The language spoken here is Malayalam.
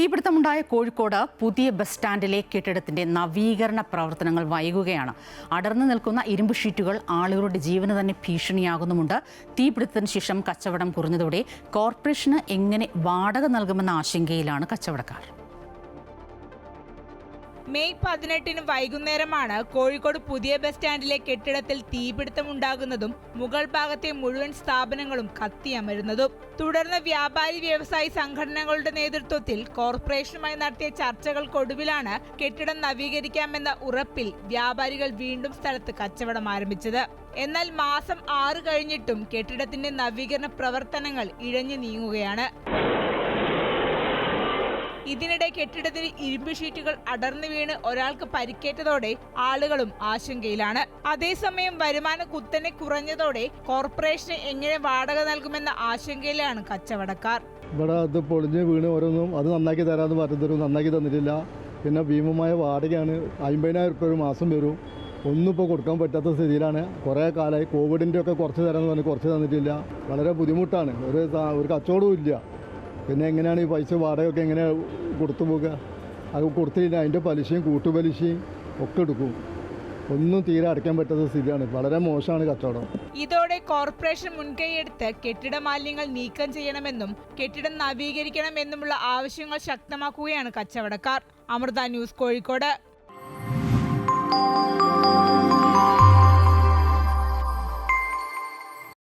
തീപിടുത്തമുണ്ടായ കോഴിക്കോട് പുതിയ ബസ് സ്റ്റാൻഡിലെ കെട്ടിടത്തിന്റെ നവീകരണ പ്രവർത്തനങ്ങൾ വൈകുകയാണ്. അടർന്നു നിൽക്കുന്ന ഇരുമ്പ് ഷീറ്റുകൾ ആളുകളുടെ ജീവന് തന്നെ ഭീഷണിയാകുന്നുമുണ്ട്. തീപിടുത്തത്തിന് ശേഷം കച്ചവടം കുറഞ്ഞതോടെ കോർപ്പറേഷന് എങ്ങനെ വാടക നൽകുമെന്ന ആശങ്കയിലാണ് കച്ചവടക്കാർ. മെയ് പതിനെട്ടിന് വൈകുന്നേരമാണ് കോഴിക്കോട് പുതിയ ബസ് സ്റ്റാൻഡിലെ കെട്ടിടത്തിൽ തീപിടുത്തമുണ്ടാകുന്നതും മുകൾ ഭാഗത്തെ മുഴുവൻ സ്ഥാപനങ്ങളും കത്തിയമരുന്നതും. തുടർന്ന് വ്യാപാരി വ്യവസായി സംഘടനകളുടെ നേതൃത്വത്തിൽ കോർപ്പറേഷനുമായി നടത്തിയ ചർച്ചകൾക്കൊടുവിലാണ് കെട്ടിടം നവീകരിക്കാമെന്ന ഉറപ്പിൽ വ്യാപാരികൾ വീണ്ടും സ്ഥലത്ത് കച്ചവടം ആരംഭിച്ചത്. എന്നാൽ മാസം ആറ് കഴിഞ്ഞിട്ടും കെട്ടിടത്തിന്റെ നവീകരണ പ്രവർത്തനങ്ങൾ ഇഴഞ്ഞു നീങ്ങുകയാണ്. ഇതിനിടെ കെട്ടിടത്തിൽ ഇരുമ്പ് ഷീറ്റുകൾ അടർന്നു വീണ് ഒരാൾക്ക് പരിക്കേറ്റതോടെ ആളുകളും ആശങ്കയിലാണ്. അതേസമയം വരുമാനം കുത്തനെ കുറഞ്ഞതോടെ കോർപ്പറേഷന് എങ്ങനെ വാടക നൽകുമെന്ന ആശങ്കയിലാണ് കച്ചവടക്കാർ. ഇവിടെ അത് പൊളിഞ്ഞ് വീണ് ഓരോന്നും അത് നന്നാക്കി തരാമെന്ന് പറഞ്ഞതൊരു നന്നാക്കി തന്നിട്ടില്ല. പിന്നെ ഭീമമായ വാടകയാണ് അമ്പതിനായിരം റുപ്യ മാസം വരും. ഒന്നും ഇപ്പോൾ കൊടുക്കാൻ പറ്റാത്ത സ്ഥിതിയിലാണ്. കുറേ കാലമായി കോവിഡിന്റെ ഒക്കെ കുറച്ച് തരാമെന്ന് പറഞ്ഞ് കുറച്ച് തന്നിട്ടില്ല. വളരെ ബുദ്ധിമുട്ടാണ്. ഒരു ഒരു കച്ചവടവും ഇല്ല. പിന്നെ എങ്ങനെയാണ് ഈ പൈസ വാടകയൊക്കെ എങ്ങനെ കൊടുത്തു പോകുക അത് കൊടുത്തില്ല അതിന്റെ പലിശയും കൂട്ടുപലിശയും ഒക്കെ എടുക്കും. ഒന്നും തീരെ അടയ്ക്കാൻ പറ്റാത്ത സ്ഥിതിയാണ്. വളരെ മോശമാണ് കച്ചവടം. ഇതോടെ കോർപ്പറേഷൻ മുൻകൈയെടുത്ത് കെട്ടിട മാലിന്യങ്ങൾ നീക്കം ചെയ്യണമെന്നും കെട്ടിടം നവീകരിക്കണമെന്നുമുള്ള ആവശ്യങ്ങൾ ശക്തമാക്കുകയാണ് കച്ചവടക്കാർ. അമൃത ന്യൂസ് കോഴിക്കോട്.